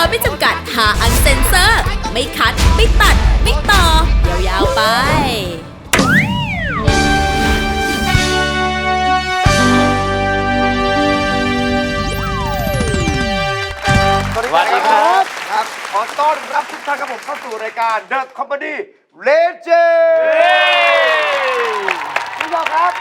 อไม่จำกัดหาอันเซนเซอร์ ไม่คัด ไม่ตัด ไม่ต่อ ยาวๆไปสวัสดีครับ ครับ ขอต้อนรับทุกท่านครับผมเข้าสู่รายการ The Comedy Legend คุณผู้ชมครับ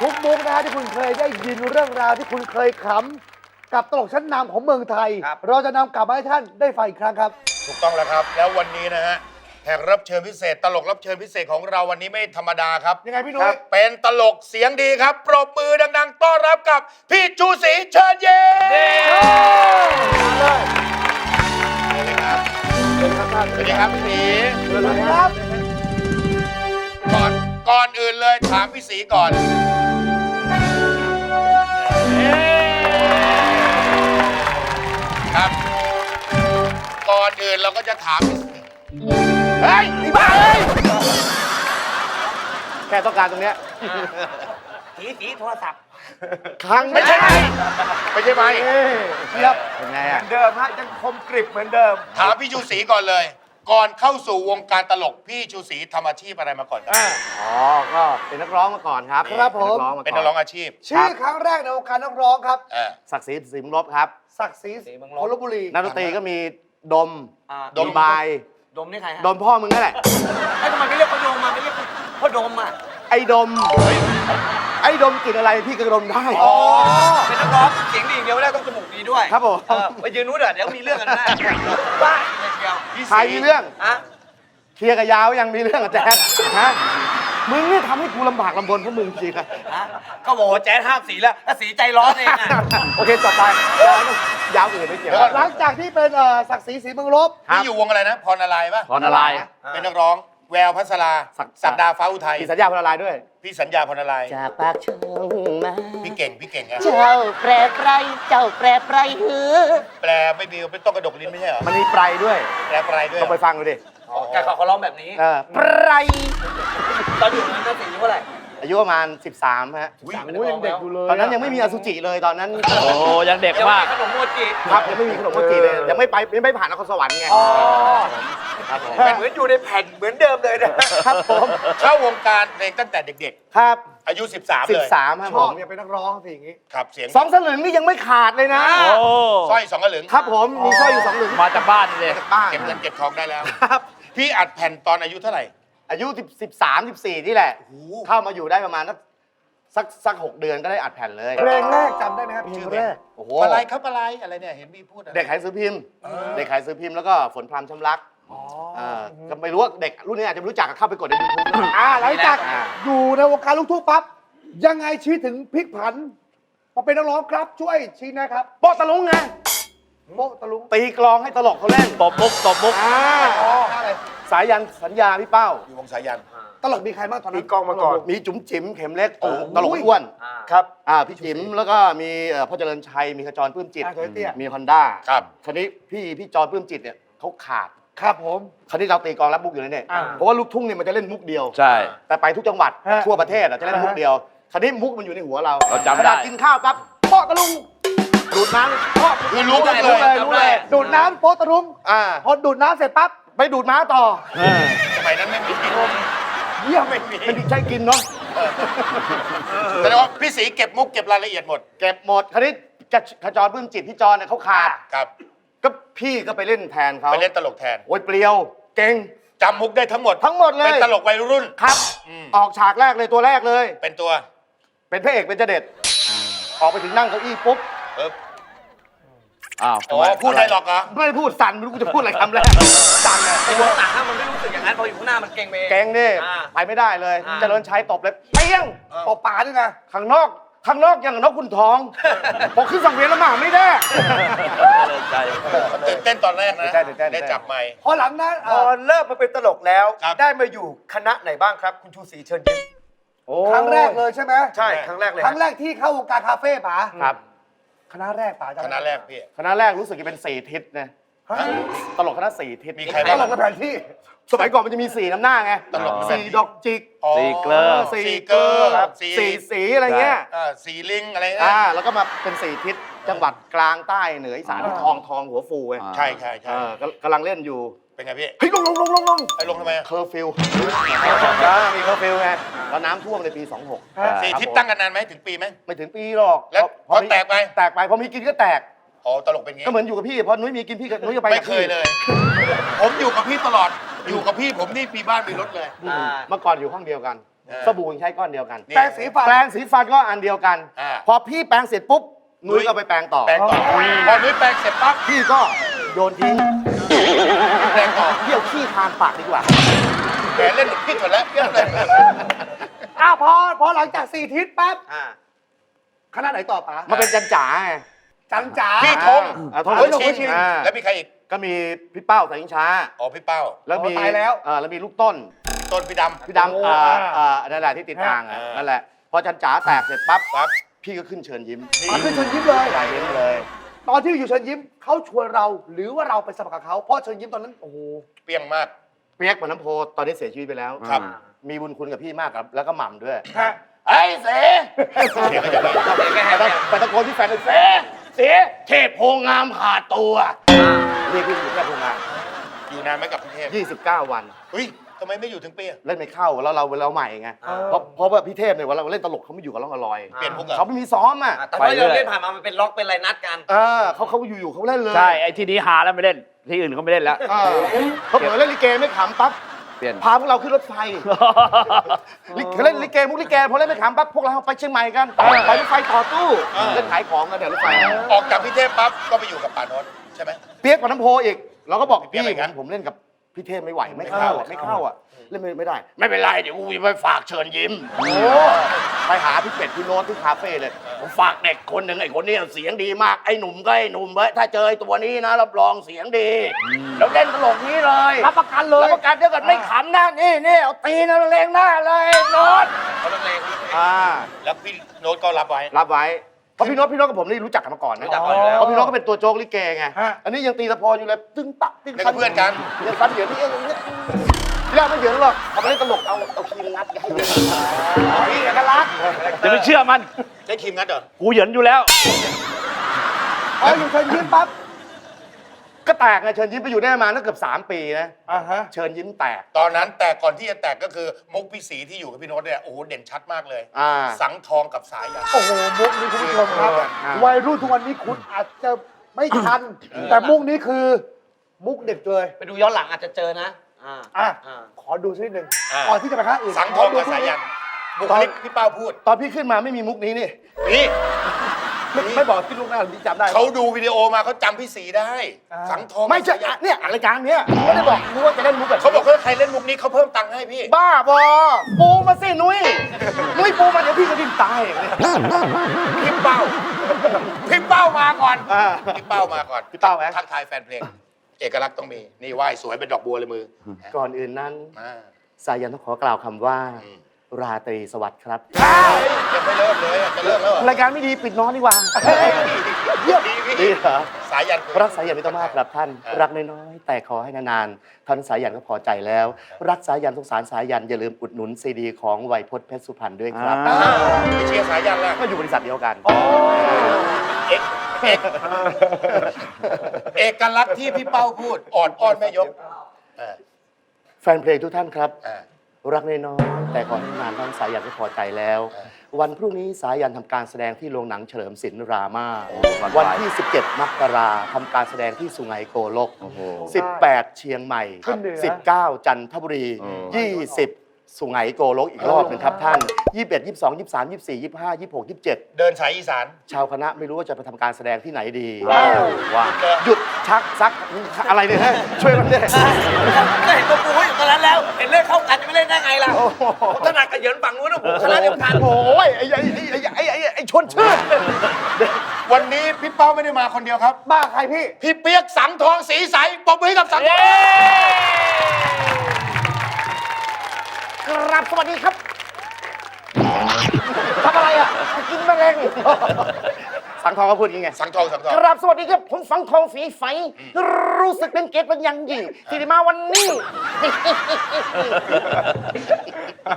ทุกมุกนะฮะที่คุณเคยได้ยินเรื่องราวที่คุณเคยขำ กับตลกชั้นนำของเมืองไทย ครับ เราจะนำกลับมาให้ท่านได้ฟังอีกครั้งครับ ถูกต้องแล้วครับ แล้ววันนี้นะฮะแขกรับเชิญพิเศษ ตลกรับเชิญพิเศษของเราวันนี้ไม่ธรรมดาครับยังไงพี่นุ้ยเป็นตลกเสียงดีครับปรบมือดังๆ ต้อนรับกับพี่ชูศรีเชิญเย็นสวัสดีครับพี่ศรีสวัสดีครับ ก่อนก่อนอื่นเลยถามพี่ศรีก่อน ก่อนอื่นเราก็จะถามพี่ศรีเฮ้ยไอ้บ้าเอ้ยแค่ต้องการตรงเนี้ยสีสีโทรศัพท์ ครั้งไม่ใช่ไหมไม่ใช่ไหมเทียบเป็นไงอะเดิมฮะยังคมกริบเหมือนเดิม ถามพี่ชูศรีก่อนเลย ก่อนเข้าสู่วงการตลกพี่ชูศรีทำอาชีพอะไรมาก่อนครับอ๋อ ก็เป็นนักร้องมาก่อนครับครับผม เป็นนักร้องมาก่อนเป็นนักร้องอาชีพชื่อครั้งแรกในวงการนักร้องครับ เออศักดิ์ศรีสิมลบครับ ศักดิ์ศรีศรีเมืองลพบลบุรีนักดนตรีก็มี ดมอ่าดมมีบาย ดมนี่ใครฮะดมพ่อมึงนั่นแหละไอ้ทำไมไม่เรียกพ่อดมมาไม่เรียกพ่อดมอะไอ้ดม ไอ้ดมกลิ่นอะไรพี่ก็ดมได้ อ๋อเป็นนักร้องเสียงดีอย่างเดียวไม่ได้ต้องจมูกดีด้วยครับผม เออไปยืนนู้นเดี๋ยวเดี๋ยวมีเรื่องกันแน่บ้าเลยเชียวพี่ศใครมีเรื่องฮะเคลียร์กับยาวยังมีเรื่องกับแจ๊ดฮะ มึงนี่ทำให้กูลำบากลำบนเพราะมึงจริงอะฮะก็บอกว่าแจ๊ดห้ามสีแล้วถ้าสีใจร้อนเองอะโอเคต่อไปยาวต้องยาวอื่นไม่เกี่ยวหลังจากที่เป็นเอ่อศักดิ์ศรีศรีเมืองลบ นี่อยู่วงอะไรนะ พรอะไรปะพรอะไรเป็นนักร้อง แววพัสราศักดิ์สักดาฟ้าอุทัยมีสัญญาพลลายด้วย พี่สัญญาพรอะไรจากปากช่องมา พี่เก่งพี่เก่งอะเจ้าแปรไพรเจ้าแปรไพรหือ แปลไม่มีเป็นต้องกระดกลิ้นไม่ใช่เหรอมันมีไพรด้วยแปลปลายด้วยต้องไปฟังดูดิ แกเขาเขาร้องแบบนี้ เออไพรตอนอยู่นั้นก็สีเท่าไหร่อายุประมาณ 13ฮะสามโอ้ยยังเด็กอยู่เลยตอนนั้นยังไม่มีอสุจิเลยตอนนั้นโอ้ยังเด็กเดี๋ยวมากขนมโมจิครับยังไม่มีขนมโมจิเลยยังไม่ไปยังไม่ผ่านนครสวรรค์ไงครับผมเหมือนอยู่ในแผ่นเหมือนเดิมเลยนะครับผมเข้าวงการเพลงตั้งแต่เด็กครับๆอายุ 13 เลย 13ครับชผอบมเนี่ยเป็นนักร้องสิอย่างงี้ครับเสียงสองสลึงนี่ยังไม่ขาดเลยนะโอ้สร้อยสองกระหลึงครับผมมีสร้อยอยู่สองหลึงมาจากบ้านเลยจากบ้านเก็บเงินเก็บทองได้แล้วครับ พี่อัดแผ่นตอนอายุเท่าไหร่ อายุ10 13 14 นี่แหละ เข้ามาอยู่ได้ประมาณสักสักสักหกเดือนก็ได้อัดแผ่นเลย เพลงแรกจำได้ไหมครับเพลชื่งอเพลแรงกโอ้โหอะไรครับอะไรอะไรเนี่ยเห็นพี่พูดอะไรเด็กขายซื้อพิมพ์ เด็กขายซื้อพิมพ์แล้วก็ฝนพรามช้ำรักาก็ไม่รู้ว่าเด็กรุ่นนี้อาจจะไม่รู้จักก็เข้าไปกดในยูทูบอ่าหลังจากอ่าอยู่ในวงการลูกทุ่งปั๊บยังไงชีวิตถึงพลิกผันมาเป็นนักร้องครับช่วยชี้นะครับโป๊ะตะลุงไง โป๊ะตะลุงตีกลองให้ตลกเขาเล่นตบมุกตบมุกอ่าสายยันสัญญาพี่เป้า อยู่วงสายัน ตลกมีใครบ้างตอนนั้นมีกล้องมาก่อน มีจุ๋มจิ๋มเข็มเล็กตลกอ้วนครับอ่าพี่จิ๋มแล้วก็มีเอ่อพ่อเจริญชัยมีขจรปลื้มจิต อ่าตัวเตี้ย มีฮอนด้าครับ คราวนี้พี่พี่จรปลื้มจิตเนี่ยเขาขาด ครับผม คราวนี้เราตีกลองรับมุกอยู่แล้วเนี่ยอ่าเพราะว่าลูกทุ่งเนี่ยมันจะเล่นมุกเดียว ใช่ แต่ไปทุกจังหวัดฮะทั่วประเทศอะจะเล่นมุกอ่าฮะเดียว คราวนี้มุกมันอยู่ในหัวเราเราจำได้ ขณะกินข้าวปั๊บโป๊ะตะลุง ดูดน้ำโป๊ะคือรู้กันเลรู้ยเลยรู้เลย ดูดน้ำโป๊ะตะลุงอ่าพอดูดน้ำเสร็จปั๊บไปดูดม้าต่อสมัยนั้นไม่มีเยี่ยมไม่มีไม่มีใช่กินเนาะแสดงว่าพี่สีเก็บมุกเก็บรายละเอียดหมด เก็บหมดคราวนี้กระขจรปลื้มจิตพี่จรเนี่ยเขาขาดครับ ก็พี่ก็ไปเล่นแทนเขาไปเล่นตลกแทนโอ้ยเปรียว เก่งจำมุกได้ทั้งหมดทั้งหมดเลยเป็นตลกวัยรุ่นครับอืมออกฉากแรกเลยตัวแรกเลย เป็นตัว เป็นพระเอกเป็นเจเด็ดออกไปถึงนั่งเก้าอี้ปุ๊บ เอออ้าวอ๋อพูดอะไรหรอกเหรอไม่ได้พูดสั่นไม่รู้กูจะพูดอะไรคำแรกสั่นเลยไอ้หัวต่างมันไม่รู้สึกอย่างนั้นพออยู่ข้างหน้ามันเก่งไปเอง แกงนี่อ่าไปไม่ได้เลยอ่า เจริญชัยตบเลยเปี้ยงตบป่าด้วยนะข้างนอกข้างนอกอย่างนกคุณทองพอขึ้นสังเวียนแล้วหมาไม่ได้ใจตื่นเต้นตอนแรกนะ ตื่นเต้นตื่นเต้น ได้จับไมค์ พอหลังนั้นพเอ่ออเริ่มมาเป็นตลกแล้ว ครับ ได้มาอยู่คณะไหนบ้างครับ คุณชูศรีเชิญยิ้มครั้งแรกเลยใช่ไหมใช่ครั้งแรกเลยครั้งแรกที่เข้าวงการคาเฟ่ป๋าครับ คณะแรกป๋าจำคได้ณะแรกพี่ คณะแรกรู้สึกจะเป็นสี่ทิศนะฮะตลกคณะสี่ทิศมีใครตบ้าง ลกในแผนที่ สมัยก่อนมันจะมีสีน้ำหน้าไงตลกแบบสีดอกจิกอ๋อสีเกลอ สีสีเกอร์ครับสีสีอะไรเงี้ยอ่าสีลิงอะไรอ่านะแล้วก็มาเป็นสี่ทิศจังหวัดกลางใต้เหนืออีสานที่ทองทองหัวฟูไงอ่าใช่ใช่ใช่เออกำกำลังเล่นอยู่เป็นไงพี่เฮ้ยลงลงลงลงลงไอ้ลงทำไมอะเคอร์ฟิวมีเค อร์ฟิวไงแล้วน้ำท่วมในปี 26สี่ทิศตั้งกันนานไหมถึงปีไหม ไม่ถึงปีหรอกแล้วพพอแตกไป แตกไปพอมีกินก็แตกอ๋อตลกเป็นงี้ก็เหมือนอยู่กับพี่พอนุ้ยมีกินพี่ก็นุ้ยก็ไปไม่กับเคพี่ยเลย ผมอยู่กับพี่ตลอดอยู่กับพี่ผมนี่มีบ้านมีรถเลยอืมเมื่อก่อนอยู่ห้องเดียวกันเออสบู่ยังใช้ก้อนเดียวกันนี่แปรงสีฟันแปรงสีฟันก็อันเดียวกันอ่าพอพี่แปรงเสร็จปุ๊บนุ้ยก็ไปแปรงต่อแปลงต่อพอนุ้ยแปลงเสร็จปั๊บพี่ก็โยนทิ้งแปลงต่อเที่ยวขี้ทานปากดีกว่า แกเล่นพี่ถดแล้วเรื่องอะไรอ้าวพอพอหลังจากสี่ทิศปั๊บอ่าคณะไหนต่อปะมาเป็นจันจ๋าไง จันจ๋า พี่ธงอ่าธงเฮ้ยธงชิงชิงอ่า แล้วมีใครอีก ก็มีพี่เป้าสายชิงช้า อ๋อพี่เป้า แล้วมีโอ้ตายแล้ว เออแล้วมีลูกต้น ต้นพี่ดำ พี่ดำอ่าอ่านั่นแหละที่ติดอ่างอะเออ นั่นแหละ พอจันจ๋าแตกเสร็จปั๊บปั๊บพี่ก็ขึ้นเชิญยิ้มมาขึ้นเชิญยิ้มเลยใช่ยิ้มเลย ตอนที่อยู่เชิญยิ้มเขาชวนเราหรือว่าเราไปสมัครกับเขาเพราะเชิญยิ้มตอนนั้นโอ้โห เปรี้ยงมากเปียกปนน้ำโพตอนนี้เสียชีวิตไปแล้วครับ มีบุญคุณกับพี่มากครับ แล้วก็หม่ำด้วยฮะไอ้เสเสียงก็จะมีไปตะโกนที่แฟนเลยเสเสเทพโพงามขาดตัวเรียกพี่อยู่แค่โพงาม อยู่นานไหมกับพี่เทพ29 วันเฮ้ยทำไมไม่อยู่ถึงปีอะ เล่นไม่เข้าแล้วเราเราใหม่ไงเออเพราะเพราะว่าพี่เทพเนี่ยเวลาเราเล่นตลกเขาไม่อยู่กับร่องกับรอยเปลี่ยนพวกเหรอ เขาไม่มีซ้อมอะแต่ว่าเราเล่นผ่านมามันเป็นล็อกเป็นอะไรนัดกันเออเขาเขาอยู่ๆเขาเล่นเลยใช่ไอ้ที่นี้หาแล้วไม่เล่น ที่อื่นเขาไม่เล่นแล้ว เออเขาเผลอเล่นลิเกไม่ขำปั๊บเปลี่ยน พาพวกเราขึ้นรถไฟลิเขาเล่นลิเกมุกลิเกพอเล่นไม่ขำปั๊บพวกเราไปเชียงใหม่กันไปรถไฟต่อตู้เล่นขายของกันเดี๋ยวรถไฟออกจากพี่เทพปั๊บก็ไปอยู่กับป่าโนนท์ใช่ไหม เปียกกว่าน้ำโพอีกเราก็บอกเปี๊พี่ยกไปกันผมเล่นกับพี่เทพไม่ไหวไม่ไม่เข้าเข้าอะไม่เข้าอะ เล่นไม่ไม่ได้ ไม่เป็นไร เดี๋ยวกูไปฝากเชิญยิ้ม โอ้ไปหาพี่เป็ดพี่โน้ตที่คาเฟ่เลย ผมฝากเด็กคนหนึ่งไอ้คนนี้เสียงดีมากไอ้หนุ่มก็ไอ้หนุ่มเว้ยถ้าเจอไอ้ตัวนี้นะรับรองเสียงดี แล้วเล่นตลกนี้เลยรับประกันเลยรับประกันเดี๋ยวเกิดไม่ขำนะนี่นี่เอาตีนเอาเลงหน้าเลยโน้ตเขาเล่นเลงอ่าแล้วพี่โน้ตก็รับไว้ รับไว้เพราะพี่โน้ตพี่โน้ตกับผมนี่รู้จักกันมาก่อนนะรู้จักก่อนอยู่แล้วเพราะพี่โน้ตก็เป็นตัวโจ๊กลิเกไงฮะอันนี้ยังตีตะพออยู่เลยตึ้งตักตึ้งเล่นกับเพื่อนกันยังฟันเหยินนี่เองเนี่ ยพี่เราไม่เหยินหรอกเอาไปเล่นตลกเอาเอาคีมงัดกันพี่เอกลักษณ์จะไปเชื่อมัน ใช้ครีมงัดเหรอกูเหยินอยู่แล้วพออยู่เชิญยิ้มปั๊บก็แตกไงเชิญยิ้มไปอยู่ได้ประมาณตั้งเกือบ3 ปีนะอ่าฮะเชิญยิ้มแตก ตอนนั้นแต่ก่อนที่จะแตกก็คือมุกพี่สีที่อยู่กับพี่โน้ตเนี่ยโอ้โหเด่นชัดมากเลย อ่า สังทองกับสายยัน โอ้โหมุกนี้คุณผู้ชมครับ อ่า วัยรุ่นทุกวันนี้คุณอาจจะไม่ทัน แต่มุกนี้คือมุกเด็ดเลย ไปดูย้อนหลังอาจจะเจอนะ อ่าอะอ่า ขอดูสักนิดหนึ่งอ่า ก่อนที่จะไปข้างอื่นสังทองขดูกับสายยันบุคลิกพี่เป้าพูด ตอนพี่ขึ้นมาไม่มีมุกนี้นี่นี่ไม่ไม่บอกพี่ลูกหน้าพี่จำได้เขาดูวิดีโอมาเขาจำพี่สีได้สังทองไม่ใช่กับสายันเนี่ยรายการเนี้ยไม่ได้บอกรู้ว่าจะเล่นมุกแบบเขาบอกว่าใครเล่นมุกนี้เขาเพิ่มตังค์ให้พี่ บ้าบอปูมาสินุ้ยนุ้ยปูมาเดี๋ยวพี่ก็ดิ้นตายอย่างเงี้ยพี่เป้า พี่เป้ามาก่อน อ่า พี่เป้ามาก่อนพี่เป้าไหม ทักทายแฟนเพลง เอกลักษณ์ต้องมี นี่ไหว้สวยเป็นดอกบัวเลยมือก่อนอื่นนั้นมาสายันต้องขอกล่าวคำว่า อืม ราตรีสวัสดิ์ครับ ยังไม่เริ่มเลยอะจะเริ่มแล้วเหรอรายการไม่ดีปิดน้องดีกว่าเยี่ยมดีพี่ดีเหรอสายยันคุยรักสายันไม่ต้องมากครับท่านเออรักน้อยๆแต่ขอให้นานๆท่านสายันก็พอใจแล้ว รักสายันสงสารสายันอย่าลืมอุดหนุนซีดีของไวยพจน์เพชรสุพรรณด้วยครับ อ่าไปเชียร์สายยันแล้วก็อยู่บริษัทเดียวกัน เอก เอกเอกลักษณ์ที่พี่เป้าพูด อ่อนอ้อนแม่ยกเออแฟนเพลงทุกท่านครับ เออ รักน้อยๆแต่ขอให้นานท่านสายันก็พอใจแล้ว เออ วันพรุ่งนี้สายันทำการแสดงที่โรงหนังเฉลิมศิลป์รามาวันวันไปที่ 17 มกราทำการแสดงที่สุไหงโกลกโอ้โห18 เชียงใหม่ ขึ้นเหนือ 19 จันทบุรีอืม20 สุไหงโกลกอีกรอบหนึงครับท่าน 21 22 23 24 25 26 27 เดินสายอีสาน ชาวคณะไม่รู้ว่าจะไปทำการแสดงที่ไหนดีว่าหยุดชักซักอะไรเนี่ยฮะช่วยมันด้วยก็เห็นตัวปูเขาอยู่ตรงนั้นแล้ว เห็นเล่นเข้ากันจะไม่เล่นได้ไงล่ะผมถนัดกับเหยินฝั่งนู้นนะผมคณะเดียวกันโอ้ยไอ้ไอ้ไอ้ไอ้ไอ้ไอ้ไอ้ชวนชื่นวันนี้พี่เป้าไม่ได้มาคนเดียวครับ บ้าใครพี่ พี่เปียกสังทองสีใสปรบมือให้กับสังทอง ครับสวัสดีครับทำอะไรอะกินแมลงสังทองก็พูดอย่างไงสังทองสังทองครับสวัสดีครับผมสังทองฝีไฟ รู้สึกเป็นเกียรติเป็นอย่างยิ่งที่ได้มาวันนี้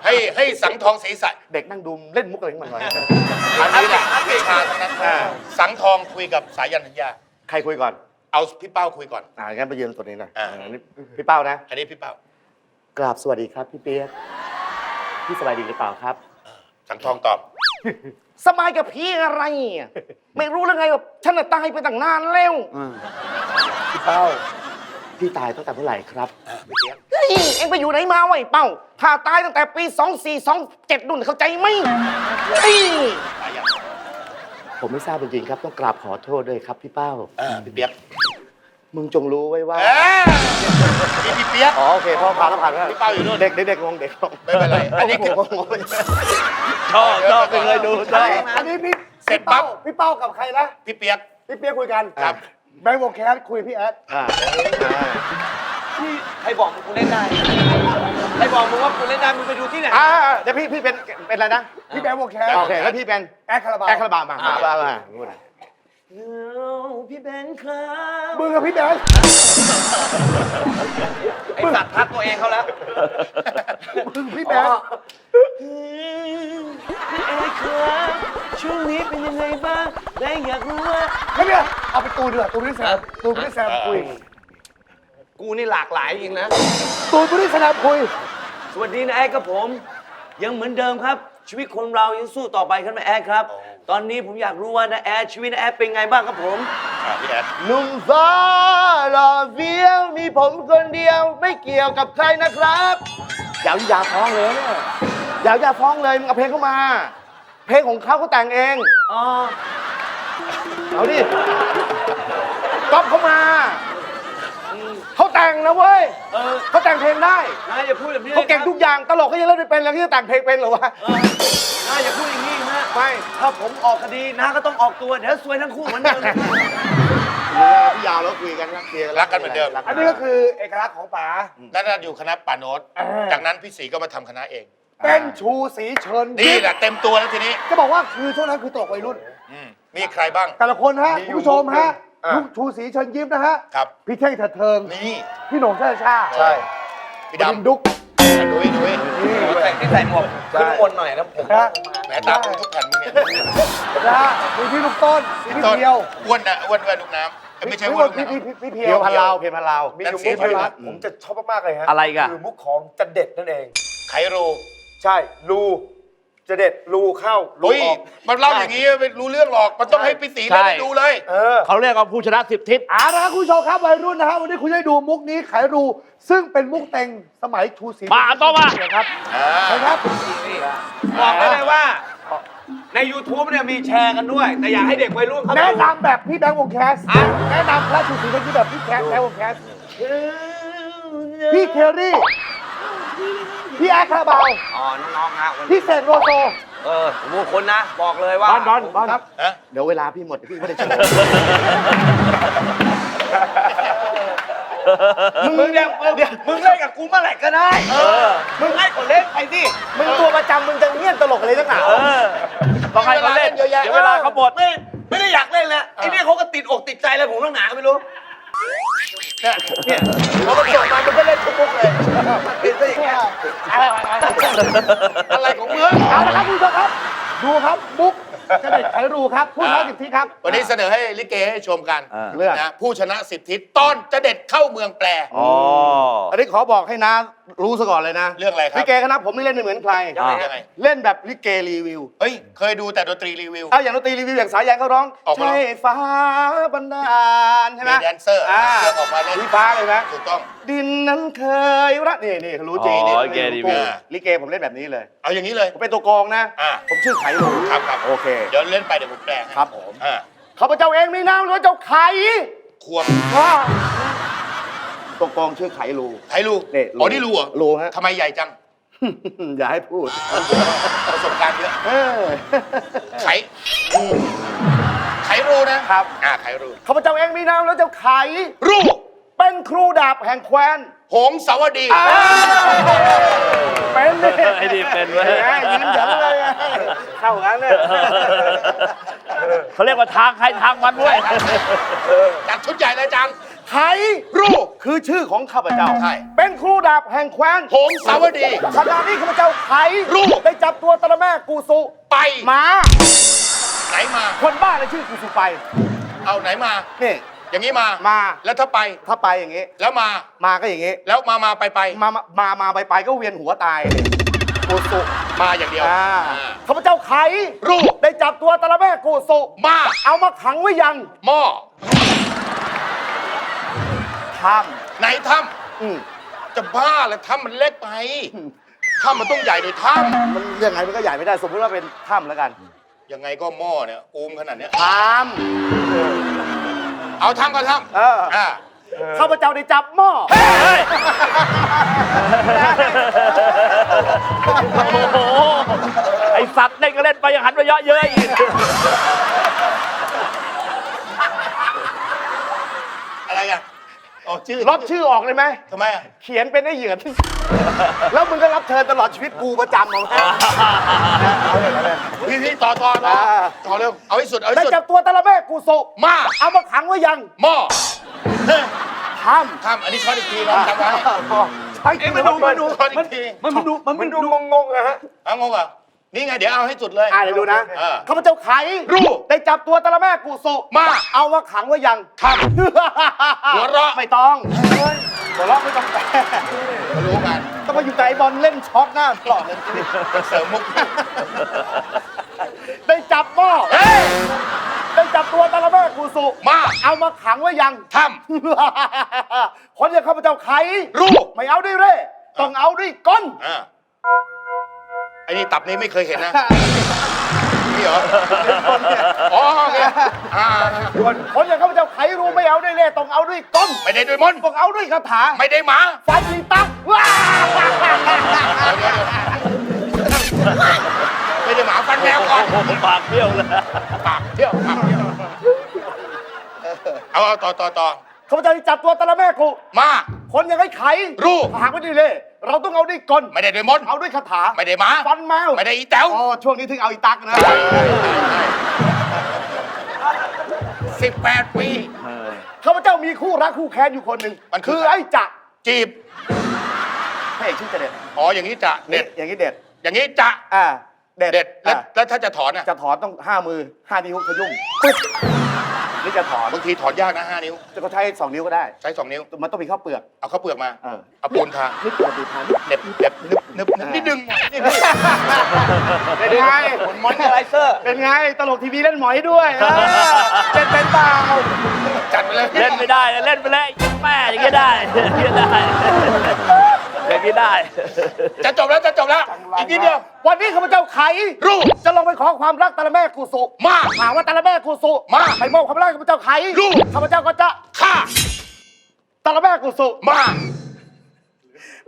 ให้ให้สังทองศรีใสเด็กนั่งดูเล่นมุกอะไรของมันวะอันนี้แหละวิชาทั้งนั้นอ่าสังทองคุยกับสายันธัญญาใครคุยก่อน เอาพี่เป้าคุยก่อนอ่างั้นไปยืนตัวนี้หน่อยอ่าอันนี้พี่เป้านะ อันนี้พี่เป้า กราบสวัสดีครับ พี่เปียกพี่สบายดีหรือเปล่าครับ สังทองตอบ สบายกับพี่อะไรอะไม่รู้แล้วไงว่าฉันน่ะตายไปตั้งนานแล้วพี่เป้า พี่ตายตั้งแต่เมื่อไหร่ครับเฮ้ยเอ็งไปอยู่ไหนมาไวะไอ้เป้าข้าตายตั้งแต่ปี 2427นุ่นเข้าใจไหมเฮ้ยผมไม่ทราบจริงๆครับ ต้องกราบขอโทษด้วยครับพี่เป้า เออพี่เปียก มึงจงรู้ไว้ว่า เอ้ยนี่พี่เปียก อ๋อโอเคพ่อผ่านแล้วผ่านแล้วพี่เป้าอยู่นู่น เด็กเด็กเด็กงงเด็กงงไม่เป็นไร อันนี้คืองงงงชอบชอบไปเลยดูชอบ อันนี้พี่เสร็จปั๊บ พี่เป้ากับใครนะพี่เปียก พี่เปียกคุยกันครับ แบงค์วงแคสคุยพี่แอดอ่าใครบอกมึงกูเล่นได้ ใครบอกมึงว่ากูเล่นได้ มึงไปดูที่ไหน อ่าเดี๋ยวพี่พี่เป็นเป็นอะไรนะ พี่แบงค์วงแคสโอเคแล้วพี่เป็นแอดคาราบาวแอคคาราบาวมามามา มาพี่แบงค์ครับมึงกับพี่แบงค์ไอสัตว์ทักตัวเองเขาแล้ว มึงพี่แบงค์พี่เอครับช่วงนี้เป็นยังไงบ้างแบงค์อยากรู้ว่าไม่เนี่ยเอาไปตูนดีกว่าตูนไม่ได้แซมตูนไม่ได้แซมคุยกูนี่หลากหลายจริงนะ ตูนไม่ได้แซมคุย สวัสดีนะแอดครับผม ยังเหมือนเดิมครับ ชีวิตคนเรายังสู้ต่อไปครับนะแอดครับ ตอนนี้ผมอยากรู้ว่านะแอดชีวิตนะแอดเป็นไงบ้างครับผม อ่าพี่แอดหนุ่มฟ้าหล่อเฟี้ยว มีผมคนเดียวไม่เกี่ยวกับใครนะครับอย่าอย่าฟ้องเลยเนี่ยอย่าอย่าฟ้องเลยมึงเอาเพลงเข้ามา เพลงของเขาเขาแต่งเอง อ๋อ เอาดิก๊อปเข้ามา เขาแต่งนะเว้ยเออเขาแต่งเพลงได้นายอย่าพูดแบบนี้เขาเก่งทุกอย่างตลกเขายังเล่นไม่เป็นแล้วที่จะแต่งเพลงเป็นเหรอวะเออนายอย่าพูดอย่างนี้นะไม่ถ้าผมออกคดีน้าก็ต้องออกตัวเดี๋ยวซวยทั้งคู่เหมือนเดิมพี่ยาวแล้วคุยกันนะเคลียรักกันเหมือนเดิมอันนี้ก็คือเอกลักษณ์ของป๋านั่นนะอยู่คณะป่าโนตจากนั้นพี่ศรีก็มาทำคณะเองเป็นชูสีเชิญนี่ยิ้มแหละเต็มตัวแล้วทีนี้จะบอกว่าคือช่วงนั้นคือตลกวัยรุ่นอืมมีใครบ้างแต่ละคนฮะคุณผู้ชมฮะ อ่าลูกชูสีเชิญยิ้มนะฮะครับ พี่เท่งเถิดเทิง นี่พี่โหน่งชาชาใช่พี่ดินดำดุ๊กดุยดุยแต่งที่ใส่หมวกขึ้นบนหน่อยนะผมนะฮะแหมตาทุกแผ่นมึงเนี่ยนะฮะมีพี่ลูกต้นมีพี่ต้นเพียวอ้วนนะอ้วนด้วยลูกน้ำเอ้ยไม่ใช่พี่อ้วนลูกพี่น้ำ พี่พี่เพียเพียววพันลาวเพียวพันลาว มีอยู่มุกหนึงนะผมจะชอบมากๆเลยฮะอะไรกันคือมุกของจะเด็ดนั่นเองไขรูใช่ รู จะเด็ดรูเข้ารูเฮ้ยออกมันเล่าอย่างนี้ไม่รู้เรื่องหรอก มันต้องให้พี่ศรีใช่เล่นให้ดูเลย เออ เขาเรียกว่าผู้ชนะสิบทิศอ่านะครับคุณผู้ชมครับวัยรุ่นนะฮะวันนี้คุณได้ดูมุกนี้ขายรู ซึ่งเป็นมุกเต็งสมัยชูสีมาต่อมาครับอ่าใช่ครับบอกได้เลยว่า ใน YouTube เนี่ยมีแชร์กันด้วย แต่อยากให้เด็กวัยรุ่นเขาแนะดูนำแบบพี่แบงค์วงแคสแนะนำพระชูสีเชิญยิ้มแบบพี่แคสแบงค์วงแคสพี่เคลรี่ พี่แอคคาราบาวอ๋อ น้องๆฮะวันพี่เสกโลโซ เออผมเป็นคนนะ บอกเลยว่าบอลบอลบอลครับฮะเดี๋ยวเวลาพี่หมดพี่ไม่ได้โชว์มึงเนี่ยมึงมึงเล่นกับกูเมื่อไหร่ก็ได้เออมึงให้คนเล่นไปสิ มึงตัวประจำมึงจะเงียบตลกอะไรนักหนาเออต้องให้เขาเล่นเยอะแยะเดี๋ยวเวลาเขาหมด ไม่ไม่ได้อยากเล่นแล้วไอ้เนี่ยเขาก็ติดอกติดใจอะไรผมตั้งหนาก็ไม่รู้ พอมันจบมามันก็เล่นทุกมุกเลยอะไรของมึงเอาละครับคุณผู้ชมครับ ดูครับมุกจะเด็ดขายรูครับผู้ท้าสิบทีครับ วันนี้เสนอให้ลิเกให้ชมกันอ่าเรื่องนะผู้ชนะสิบทิศตอนจะเด็ดเข้าเมืองแปลอ๋ออันนี้ขอบอกให้นะรู้ซะก่อนเลยนะเรื่องอะไรครับลิเกคณะผมไม่เล่นไม่เหมือนใครยังไงยังไง เล่นแบบลิเกรีวิวเฮ้ย เคยดูแต่ดนตรีรีวิว เอาอย่างดนตรีรีวิวอย่างสายยันเขาร้องออกมาร้อง ใช่ฟ้าบันดาลใช่ไหมมีแดนเซอร์อ่าเลือกออกมาเล่นพี่ฟ้าเลยนะถูกต้อง ดินนั้นเคยรักนี่นี่เขารู้จริงอ๋อนี่ลิเกรีวิว ลิเกผมเล่นแบบนี้เลย เอาอย่างนี้เลย ผมเป็นตัวกลองนะ อ่า ผมชื่อไข่หลูครับครับโอเค เดี๋ยวเล่นไปเดี๋ยวผมแปลให้ครับผม อ่าข้าพเจ้าเองมีนามหรือว่าเจ้าไข่ควบว่า ตัวกลองชื่อไข่ลูไทยรูนี่รูอ๋อนี่รูเหรอรูฮะ ทำไมใหญ่จัง อย่าให้พูดประสบการณ์เยอะ เออ ไข ไขรูนะครับ อ่าไขรูข้าพเจ้าเองมีนามแล้วเจ้าไข่รูเป็นครูดาบแห่งแคว้นหงสาวดี เป็นนี่ไอ้นี่เป็นเว้ยแหมยิ้มเฉยเลยเข้างั้นเนี่ยเขาเรียกว่าทางใครทางมันเว้ยจัดชุดใหญ่เลยจัง ไขรู้คือชื่อของข้าพเจ้า ใช่ เป็นครูดาบแห่งแคว้นหงสาวดี ขณะนี้ข้าพเจ้าไขรู้ได้จับตัวตระแม่กูสุไปมา ไหนมา คนบ้าเลยชื่อกูสุไป เอาไหนมา นี่ อย่างนี้มา มา แล้วถ้าไป ถ้าไปอย่างงี้ แล้วมา มาก็อย่างงี้ แล้วมามาไปไปมามามามาไปไปก็เวียนหัวตายกูสุมาอย่างเดียวอ่าอ่าข้าพเจ้าไขรู้ได้จับตัวตระแม่กูสุมา เอามาขังไว้ยังหม้อ ข้ามไหนถ้อืมำจะบ้าแล้วถ้ำมันเล็กไปถ้ำมันต้องใหญ่โดยถ้มันยังไงมันก็ใหญ่ไม่ได้ สมมติว่าเป็นถ้ำแล้วกันำยังไงก็หม้อเนี่ยอูมขนาดเนี้ยถ้เอาถ้ำก็ถ้ำเออำอ่าข้าพเจ้าได้จับหม้อโอ้โห ไอสัตว์เล่นก็เล่นไปยังหันไปเยอะเย้ยอีก อะไรอะ อ๋อชื่อลบชื่อออกเลยไหม ทำไมอะเขียนเป็นไอ้เหยือนแล้วมึงก็รับเชิญตลอดชีวิตกูประจำเอาไหมพี่พี่ต่อต่อต่ออ่าต่อเร็วเอาให้สุดเอาให้ได้สุดจับตัวตะละแม่กูสุมาเอามาขังไว้ยังหม้อเฮ้ยถ้ถ้ำอันนี้ช้อนอีกทีลองจำไว้ำใช่เอ๊ะมันดูมันดูช้อนอีกทีมันดูมันมันดูงงงๆอะฮะอะงงเหรอะ นี่ไงเดี๋ยวเอาให้สุดเลย อ่าเดี๋ยวดูนะเออข้าพเจ้าไขรู้ได้จับตัวตะละแม่กูสุมาเอามาขังไว้ยังถ้ำหัวเราะ ไม่ต้องหัวเราะไม่ต้องแปลมารู้กันต้องมาอยู่กับไอ้บอลเล่นช็อตหน้าตลอดเลยเสริมมุกได้จับหม้อเฮ้ยได้จับตัวตะละแม่กูสุมาเอามาขังไว้ยังถ้คนอย่างข้าพเจ้าไขำรู้ ไม่เอาด้วยเร่ต้องเอาด้วยก้น อ่า ไอ้นี่ตับนี้ไม่เคยเห็นนะ นี่เหรออ๋อโอเคอ่าคนอย่างข้าพเจ้าไขรู้ไม่เอาด้วยเร่ต้องเอาด้วยก้นไม่ได้ด้วยมนต์ต้องเอาด้วยคาถาไม่ได้หมาฟันมีตักว้าไม่ได้หมาฟันแมวก่อนโอ้โหปากเบี้ยวเลยปากเที่ยวปากเที่ยวเอาเอาต่อต่อต่อข้าพเจ้าจะจับตัวตะละแม่กูมา คนอย่างไอ้ไขรู้ หากไม่ดีเลย เราต้องเอาด้วยก้นไม่ได้ด้วยมนต์เอาด้วยคาถาไม่ได้หมาฟันแมวไม่ได้อีแต๋วอ๋อช่วงนี้ถึงเอาอีตักนะสิบแปดปีข้าพเจ้ามีคู่รักคู่แค้นอยู่คนหนึ่งมันคือคือไอ้จะจีบพระเอกชื่อจะเด็ดอ๋ออย่างนี้จะเด็ดอย่างนี้เด็ด อย่างนี้จะอ่าเด็ดเด็ดแล้วอะแล้วถ้าจะถอนอะจะถอนต้องห้ามือห้านิ้วขยุ่ม ปึ๊บนี่จะถอนบางทีถอนยากนะห้านิ้ว จะก็ใช้สองนิ้วก็ได้ ใช้สองนิ้ว มันต้องมีข้าวเปลือก เอาข้าวเปลือกมา เออ เอาปูนทานี่เปลือกดูทันเน็บเน็บนึบนึบนึบนี่ดึงหน่อยนี่ดึงเป็นไงมอนเตอร์ไรเซอร์เป็นไง ตลกทีวีเล่นหมอยด้วยเออเป็นเป็นเปล่าจัดไปเลย เล่นไม่ได้นะเล่นไปเลยแม่อย่างนี้ได้อย่างนี้ได้ อย่างนี้ได้ จะจบแล้วจะจบแล้ว อีกนิดเดียว วันนี้ข้าพเจ้าไขรู้จะลงไปขอความรักตาละแม่กูสุมาถามว่าตาละแม่กูสุมาไปมอบความรักให้ข้าพเจ้าไขรู้ข้าพเจ้าก็จะฆ่าตาละแม่กูสุมา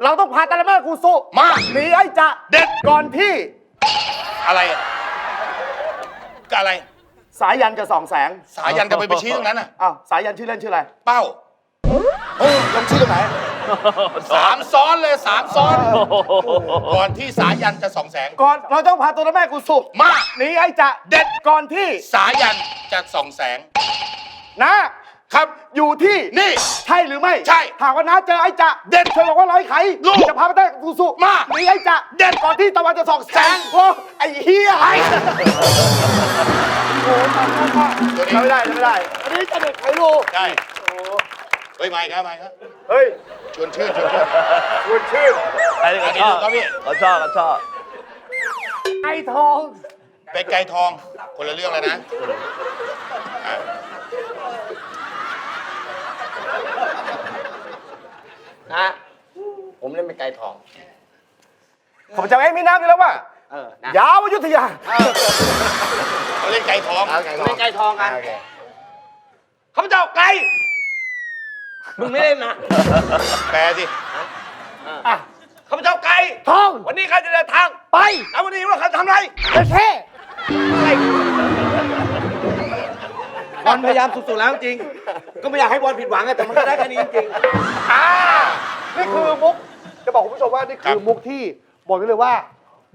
เราต้องพาตาละแม่กูสุมาหนีไอ้จะเด็ดก่อนที่ อะไรอะก็อะไร สายันจะส่องแสง สายันจะไปไปชี้ตรงนั้นน่ะอ้าวสายันชื่อเล่นชื่ออะไร เป้าเฮ้ยลงชื่อตรงไหน สามซ้อนเลยสามซ้อน ก่อนที่สายันจะส่องแสง ก่อนเราต้องพาตัวละแม่กูสุมา หนีไอ้จะเด็ดก่อนที่สายันจะส่องแสง นะครับ อยู่ที่นี่ ใช่หรือไม่ใช่หากว่าน้าเจอไอ้จะเด็ดเธอบอกว่าร้อยไขลูกจะพาไปได้กูสุมาหนีไอ้จะเด็ดก่อนที่ตะวันจะส่องแสแสงงโอ้ไอ้เฮียไอ้ตัวนี้จำไม่ได้จำไม่ได้อันนี้จะเด็กไขรูใช่ เฮ้ยไม่ครับไม่ครับเฮ้ยชวนชื่นชวนชื่น ชวนชื่อไอ้นี่ก็ชอบอันนี้ดูครับพี่เขาชอบเขาชอบไอ้ทอง เป็นไก่ทองคนละเรื่องเลยนะอะนะผมเล่นเป็นไก่ทองข้าพเจ้าเองมีน้ำอยู่แล้วว่าเออนะยาวอยุธยา เขาเล่นไก่ทองเล่นไก่ทองกันข้าพเจ้าไก่ มึงไม่เล่นนะแปลสิอะข้าพเจ้าไก่ทองวันนี้ข้าจะเดินทางไปแล้ววันนี้ว่าข้าทำอะไรเด็กแค่บอลพยายามสุดๆแล้วจริง ก็ไม่อยากให้บอลผิดหวังอะแต่มันก็ได้แค่นี้จริงอ่านี่คือมุกจะบอกคุณผู้ชมว่านี่คือมุกที่บอกได้เลยว่า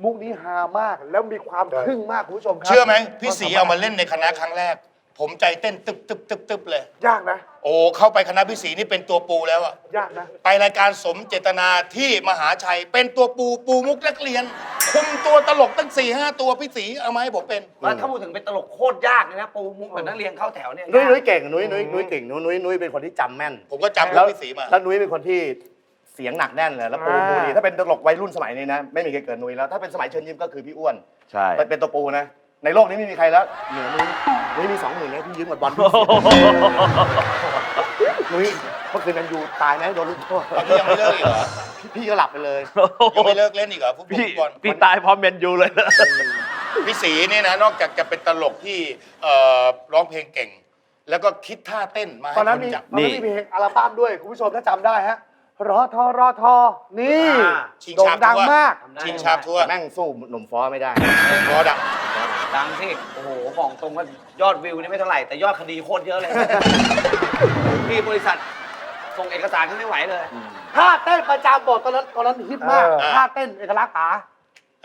มุกนี้ฮามากแล้วมีความทึ่งมากคุณผู้ชมครัเชื่อไหมพี่สีเอามาเล่นในคณะครั้งแรก ผมใจเต้นตึบตึบตึบตึบเลย ยากนะ โอ้เข้าไปคณะพิสีนี่เป็นตัวปูแล้วอะยากนะ ไปรายการสมเจตนาที่มหาชัย เป็นตัวปูปูมุกนักเรียน คุมตัวตลกตั้ง4ี่ห้าตัวพี่สีเอามาให้ผมเป็นแล้วถ้าพูดถึงเป็นตลกโคตรยากเลยนะ ปูมุกแบบนักเรียนเข้าแถวเนี่ยนุ้ยนุ้ยเก่งนุ้ยนุ้ยนุ้ยเก่งนุ้ยนุ้ยนุ้ยเป็นคนที่จำแม่นผมก็จำแล้เรื่อวงพี่สีมาแล้วนุ้ยเป็นคนที่เสียงหนักแน่นเลยแล้วปูอ่า ปูดีถ้าเป็นตลกวัยรุ่นสมัยนี้นะไม่มีใครเกินนุ้ยแล้วถ้าเป็นสมัยเชิญยิ้มก็คือพี่อ้วนใช่ เป็นเป็นตัวปูนะ ในโลกนี้ไม่มีใครแล้วเหนือนุ้ยนุ้ยมีสองหมื่นนะพี่ยืมกับบอลนุ้ยเมื่อคืนนันยูตายไหมโดนลูกโทษตอนนี้ยังไม่เลิกอีกเหรอพี่พี่ก็หลับไปเลยยังไม่เลิกเล่นอีกเหรอฟุตบอลพี่ฟุตบอลพี่ตายพร้อมเมนยูเลยนะพี่สีเนี่ยนะนอกจากจะเป็นตลกที่เอ่อร้องเพลงเก่ง แล้วก็คิดท่าเต้นมาให้ตอนนั้นคนมีจับ ตอนนั้นมีเพลงอัลบั้มด้วยคุณผู้ชมถ้าจำได้ฮะ รอทอรอทอนี่ชิงโด่งชาบดังทั่วมากชิงชาบทั่วแต่แม่งสู้หนุ่มฟอไม่ได้ พอดังดังที่โอ้โหบอกตรงว่ายอดวิวนี่ไม่เท่าไหร่ แต่ยอดคดีโคตรเยอะเลย พี่บริษัทส่งเอกสารเขาไม่ไหวเลย ท่าเต้นประจำบอกตอนนั้นตอนนั้นฮิตมากเออ ท่าเต้นเอกลักษณ์ป๋า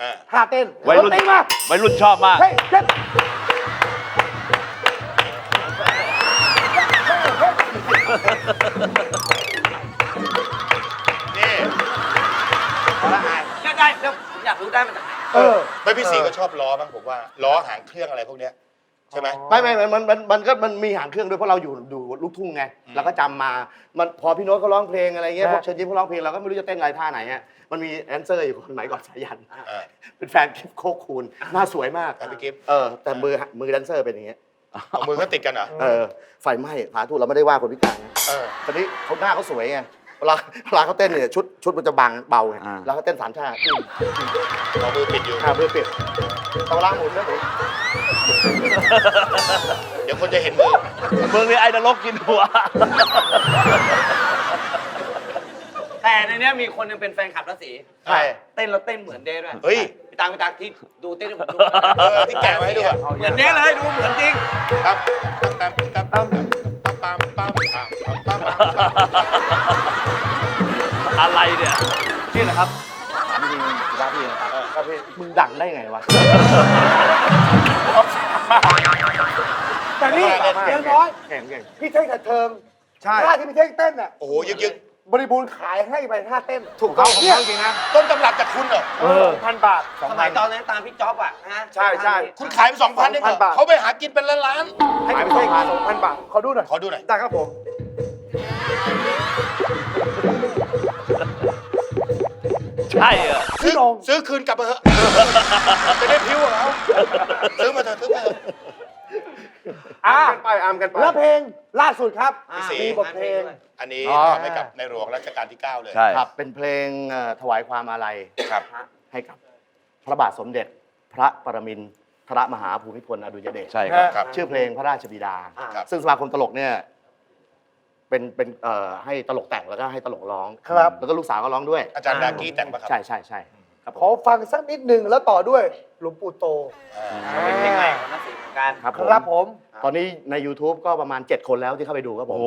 อ่าท่าเต้นวัยรุ่น เต้นมาวัยรุ่นชอบมาก เฮ้ยเต้นนี่ ได้ได้แล้วผมอยากรู้ได้มาจากไหนเออ ไม่พี่สีก็ชอบล้อบ้างผมว่าล้อหางเครื่องอะไรพวกเนี้ยใช่ไหมไม่ไม่มันมันมันก็มันมีหางเครื่องด้วยเพราะเราอยู่ดูลูกทุ่งไงเราก็จำมามันพอพี่โน้ตเขาร้องเพลงอะไรเงี้ยฮะพวกเชิญยิ้มเขาร้องเพลงเราก็ไม่รู้จะเต้นอะไรท่าไหนอะมันมีแดนเซอร์อยู่คนไหนก่อนสายันอ่าเป็นแฟนคลิปโคกคูณหน้าสวยมากครับพี่กิฟต์เออแต่มือมือแดนเซอร์เป็นอย่างเงี้ยเอามือเขาติดกันเหรอเออไฟไหม้สาธุเราไม่ได้ว่าคนพิการนะเออตอนนี้เขาหน้าเขาสวยไง เวลาเวลาเขาเต้นเนี่ยชุดชุดมันจะบางเบาไงอ่า แล้วเขาเต้นสามชาติเอามือปิดอยู่ ขาเพื่อเปลี่ยนต้องล้างหมุนด้วยผมเดี๋ยวคนจะเห็นมือมึงนี่ไอ้นรกกินหัว แต่ในเนี้ยมีคนหนึงเป็นแฟนคลับนะสีใช่ เต้นแล้วเต้นเหมือนเด้ด้วยเฮ้ย พี่ตังพี่ตังที่ดูเต้นผมดูเออที่แกะไว้ให้ดูอะ เหมือนเด้เลยดูเหมือนจริง ครับตามตามตามตามตามตามตามตามตามตาม อะไรเนี่ยนี่แหละครับถามจริงๆสุภาพพี่นะครับครับพี่มึงดังได้ไงวะ แต่นี่เยังน้อยเก่งเก่งพี่เท่งกับเทิงใช่ท่าที่พี่เท่งเต้นน่ะโอ้โหยึกยึกบริบูรณ์ขายให้ไปท่าเต้น ถูกต้องของเขาจริงนะต้นตำรับจากคุณเหรอเออพันบาทสมัยตอนนั้นตามพี่จ๊อบอะนะใช่ใช่คุณขายไปสองพันได้เหรอ2,000บาทเขาไปหากินเป็นล้านล้านให้พี่เท่งสองพันบาทขอดูหน่อยๆขอดูหน่อยได้ครับผม ใช่เหรอซื้อพี่โหน่งซื้อคืนกลับมาเถอะจะได้พิ้วกับเขาซื้อมาเถอะซื้อมาเถอะ อะไปอามกันไป แล้วเพลงล่าสุดครับอ่าสีมีบทเพลง อันนี้อ๋อ ทำให้กับในหลวงรัชกาลที่ 9 เลย ใช่ ครับเป็นเพลงเอ่อถวายความอาลัยครับ ให้กับพระบาทสมเด็จพระปรมินทรมหาภูมิพลอดุลยเดชใช่ครับ ครับ ชื่อเพลงพระราชบิดา ครับ ซึ่งสมาคมตลกเนี่ย เป็นเป็นเอ่อให้ตลกแต่งแล้วก็ให้ตลกร้องครับ แล้วก็ลูกสาวก็ร้องด้วยอาจารย์ดากี้แต่งปะครับใช่ใช่ใช่ครับขอฟังสักนิดหนึ่งแล้วต่อด้วยหลวงปู่โต เป็นเพลงใหม่ของนักสีเหมือนกันครับผมครับผม ตอนนี้ใน YouTube ก็ประมาณ 7 คนแล้วที่เข้าไปดูครับผโอ้มโ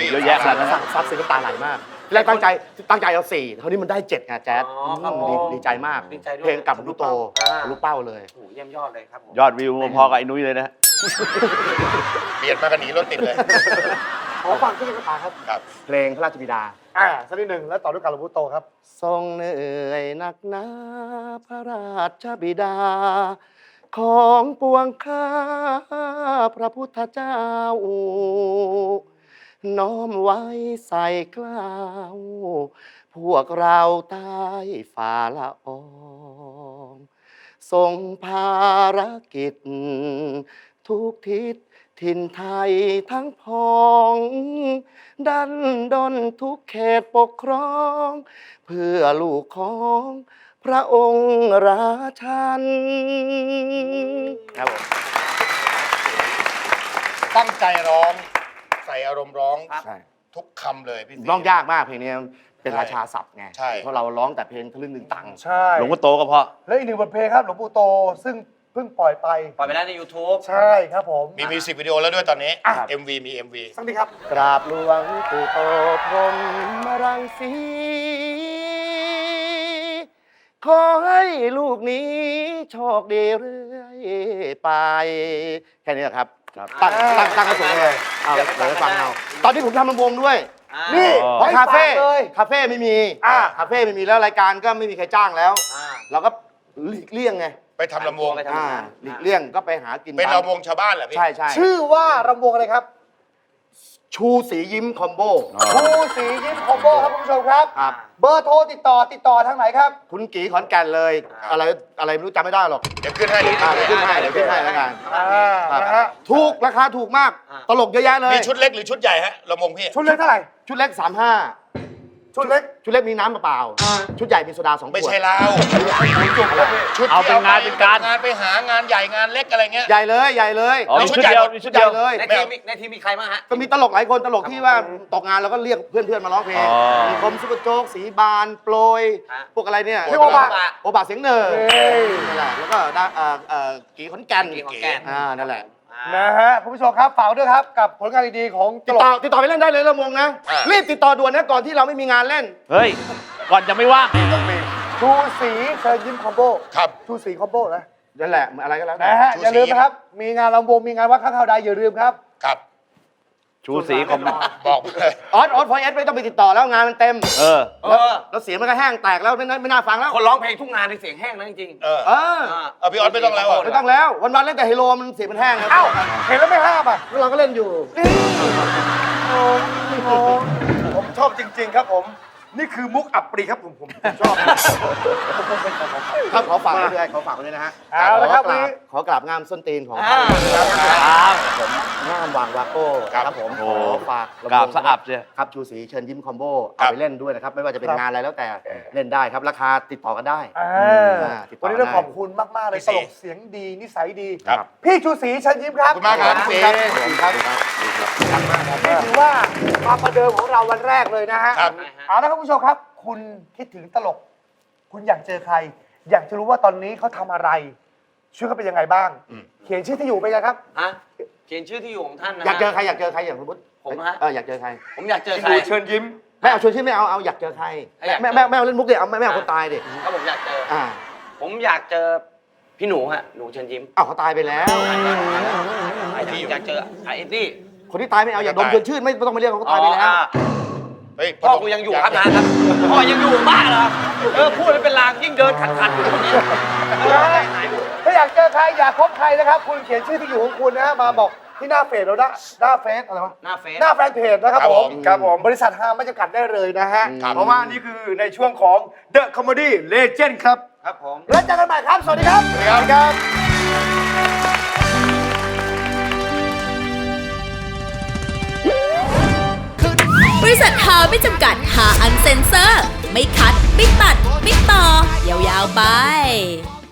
หเยอะแยะขนาดนั้น ซับซับซึ้งน้ำตาไหลมาก แรกตั้งใจตั้งใจเอาสี่เท่านี้มันได้เจ็ดไงแจ๊ดอ๋อครับมดีดีใจมาก ดีใจด้วยเพลงกับลูกโตอ่า ลูกเป้าเลย โอ้โหเยี่ยมยอดเลยครับผม ยอดวิวพอๆกับไอ้นุ้ยเลยนะ เบียดมากันหนีรถติดเลย ขอฟังที่นี่ก็ตาครับครับ เพลงพระราชบิดา อ่าสักนิดหนึ่งแล้วต่อด้วยกับหลวงปู่โตครับทรงเหนื่อยหนักหนาพระราชบิดา ของปวงข้าพระพุทธเจ้า น้อมไว้ใส่กล้าว พวกเราใต้ฝ่าละอองทรงภารกิจ ทุกทิศ ถิ่นไทยทั้งพอง ดันดนทุกเขตปกครอง เพื่อลูกของพระองค์ราชัน ครับผม ตั้งใจร้อง ใส่อารมณ์ร้องใช่ ทุกคำเลยพี่สีร้องยากมากเพลงนี้เป็นใช่ราชาศัพท์ไง ใช่ เพราะเราร้องแต่เพลงทะลึ่งตึงตังใช่ หลวงพ่อโตก็เพราะ แล้วอีกหนึ่งบทเพลงครับหลวงปู่โต ซึ่ง เพิ่งปล่อยไป ปล่อยไปแล้วใน YouTube ใช่ครับผมมีมิวสิกวิดีโอแล้วด้วยตอนนี้อะ MV มี MV สักนิดครับ กราบหลวงปู่โตพรหมรังสี ขอให้ลูกนี้โชคดีเรื่อยไป แค่นี้แหละครับ ตั้งตั้งตั้งกระสุนเลย เอาเดี๋ยวไปฟังเอา ตอนนี้ผมทำลำวงด้วยนี่เพราะให้คาเฟ่ฝกเลย คาเฟ่ไม่มีอ่า คาเฟ่ไม่มีแล้วรายการก็ไม่มีใครจ้างแล้วเราก็หลีกเลี่ยงไง ไปทำลำวงอ่าหลีกเลี่ยงก็ไปหากินเป็นตามลำวงชาวบ้านเหรอพี่ ใช่ใช่ชื่อว่ารำวงอะไรครับ ชูสียิ้มคอมโบชูสียิ้มคอมโบครับคุณผู้ชมครับ ครับ เบอร์โทรติดต่อติดต่อทางไหนครับ คุณกีขอนแก่นเลยอะไรอะไรไม่รู้จำไม่ได้หรอกเดี๋ยวขึ้นให้เดี๋ยวอ่าเดี๋ยวขึ้นให้เดี๋ยวขึ้นให้แล้วกันอ่าครับนะฮะถูกราคาถูกมาก ตลกเยอะแยะเลย มีชุดเล็กหรือชุดใหญ่ฮะลำวงพี่ ชุดเล็กเท่าไหร่ ชุดเล็ก 35 ชุดเล็ก ชุดเล็กมีน้ำเปล่าๆชุดใหญ่มีโซดาสองขวด ไม่ใช่เราชุดเอาเป็นที่งานเป็นการ งานไปหางานใหญ่งานเล็กอะไรเงี้ย ใหญ่เลยใหญ่เลยอ๋อมีชุดเดียวมีชุดเดียวใหญ่เลย ในทีมมีในทีมมีใครบ้างฮะ ก็มีตลกหลายคนตลกที่ว่าตกงานเราก็เรียกเพื่อนๆมาร้องเพลง อ๋อ มีคมซุปเปอร์โจ๊กสีบานโปรย ฮะพวกอะไรเนี่ยพี่โอบะ โอบะเสียงเหนอเอ้ยนั่นแหละแล้วก็ได้เอ่อเอ่อกีขอนแก่นกีขอนแก่น อ่านั่นแหละ นะฮะคุณผู้ชมครับฝากด้วยครับกับผลงานดีๆของตติดลก ต่อติดต่อไปเล่นได้เลยละมงนะ อ่ารีบติดต่อด่วนนะก่อนที่เราไม่มีงานเล่น เฮ้ย ก่อนจะไม่ว่างชูสีเชิญยิ้มคอมโบครับ ชูสีคอมโบนะนั่นแหละอะไรก็แล้วแต่นะฮะชูสีอย่าลืมนะครับ มีงานลำวงมีงานวัดข้าวขาวใดอย่าลืมครับ ครับ ชูสีคอมบอกไปเลยออสออสพอยเอสไม่ต้องไปติดต่อแล้วงานมันเต็ม เออ เออแล้วเสียงมันก็แห้งแตกแล้วไม่น่าไม่น่าฟังแล้ว คนร้องเพลงทุกงานในเสียงแห้งนะจริงเออเออๆเอาพี่ออสไม่ต้องแล้วอะไม่ต้องแล้ว วันๆเล่นแต่เฮโลมันเสียงมันแห้งแล้วเอ้าเห็นแล้วไม่ห้ามอะแล้วเราก็เล่นอยู่ ผมชอบจริง ๆ ครับผม นี่คือมุกอับปรีครับผมผมผมชอบ ครับขอฝากไว้ด้วยขอฝากไว้ด้วยนะฮะเอาละครับขอกวันราบนี้ ขอกราบงามส้นตีนของอ่าครับผมงามวางวาโก้ครับผมโอ้ขอฝากลำวงกราบสะอับเชียวครับชูศรีเชิญยิ้มคอมโบครัเอาบไปเล่นด้วยนะครับ ไม่ว่าจะเป็นครับงานอะไรแล้วแต่เล่นได้ครับราคาติดต่อกันได้อ่าอ่าติดต่อวันนี้ต้องได้ขอบคุณมาก ๆ เลยพี่ตศรีลกเสียงดีนิสัยดี ครับ พี่ชูศรีเชิญยิ้มครับขอบคุณมากครับพี่ศรี ครับผมครับนี่ถือว่าความประเดิมของเราวันแรกเลยนะฮะครับ เอาละครับคุณผู้ชมครับ คุณคิดถึงตลก คุณอยากเจอใคร อยากจะรู้ว่าตอนนี้เขาทำอะไรชีวิตเขาเป็นยังไงบ้าง เขียนชื่อที่อยู่ไปยังครับ ฮะเขียนชื่อที่อยู่ของท่านนะฮะอยากเจอใครอยากเจอใครอย่างสมมติผมฮะเอออยากเจอใครผมอยากเจอที่ใครดูเชิญยิ้มไม่เอาชวนชื่อไม่เอาเอาอยากเจอใครอยากเจอ แม่แม่แม่เอาเล่นมุกเด็เอาแม่แม่เอาคนตายดิก็ผมอยากเจออ่าผมอยากเจอพี่หนูฮะหนูเชิญยิ้มอ้าวเขาตายไปแล้ว อยากเจอไอ้นี่คนที่ตายไม่เอาอย่าดมชวนชื่นไม่ไม่ต้องมาเรียกเขาเขาตายไปแล้ว อ๋อเฮ้ยพ่อกูยังอยู่ครับนะครับพ่อยังอยู่บ้าเหรอเออพูดแล้วเป็นลางยิ่งเดินขัดขัดๆอยู่ตรงนี้ถ้าอยากเจอใครอยากพบใครนะครับ คุณเขียนชื่อที่อยู่ของคุณนะฮะมาบอกที่หน้าเฟซเราหน้าหน้าเฟซอะไรวะหน้าเฟซ หน้าแฟนเพจนะครับครับผผมมครับผมบริษัทฮาไม่จำกัดได้เลยนะฮะครับเพราะว่านี่คือในช่วงของ The Comedy Legend ครับ ครับผม แล้วเจอกันใหม่ครับ สวัสดีครับ สวัสดีครับ บริษัทฮาไม่จำกัดหาอันเซนเซอร์ ไม่คัด ไม่ตัด ไม่ต่อ ยาวๆไป